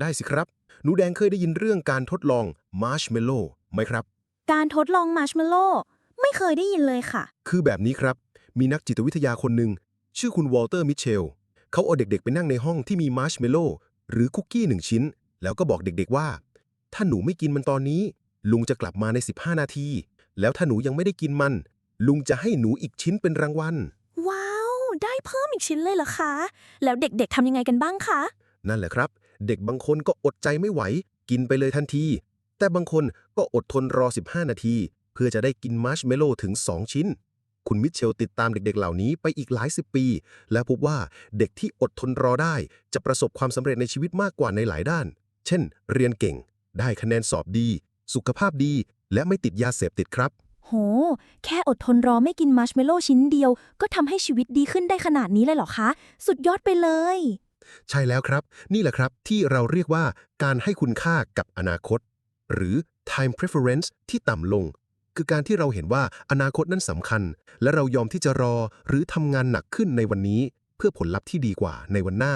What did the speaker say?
ได้สิครับ หนูแดงเคยได้ยินเรื่องการทดลองมาร์ชเมลโล่ไหมครับ การทดลองมาร์ชเมลโล่ไม่เคยได้ยินเลยค่ะ คือแบบนี้ครับ มีนักจิตวิทยาคนหนึ่ง ชื่อคุณวอลเตอร์มิเชล เขาเอาเด็กๆ ไปนั่งในห้องที่มีมาร์ชเมลโล่หรือคุกกี้หนึ่งชิ้น แล้วก็บอกเด็กๆว่า ถ้าหนูไม่กินมันตอนนี้ ลุงจะกลับมาใน 15 นาที แล้วถ้าหนูยังไม่ได้กินมัน ลุงจะให้หนูอีกชิ้นเป็นรางวัล ว้าว ได้เพิ่มอีกชิ้นเลยเหรอคะ แล้วเด็กๆทำยังไงกันบ้างคะ นั่นแหละครับ เด็กบางคนก็อดใจไม่ไหว กินไปเลยทันที แต่บางคนก็อดทนรอ 15 นาที เพื่อจะได้กินมาร์ชเมลโล่ถึง 2 ชิ้น คุณมิเชลติดตามเด็กๆเหล่านี้ไปอีกหลายสิบปี และพบว่าเด็กที่อดทนรอได้จะประสบความสำเร็จในชีวิตมากกว่าในหลายด้าน เช่น เรียนเก่ง ได้คะแนนสอบดี สุขภาพดี และไม่ติดยาเสพติดครับ โห แค่อดทนรอไม่กินมาร์ชเมลโล่ชิ้นเดียว ก็ทำให้ชีวิตดีขึ้นได้ขนาดนี้เลยเหรอคะ สุดยอดไปเลย ใช่แล้วครับ นี่แหละครับที่เราเรียกว่าการให้คุณค่ากับอนาคต หรือ time preference ที่ต่ำลง คือการที่เราเห็นว่าอนาคตนั้นสำคัญ และเรายอมที่จะรอหรือทำงานหนักขึ้นในวันนี้ เพื่อผลลัพธ์ที่ดีกว่าในวันหน้า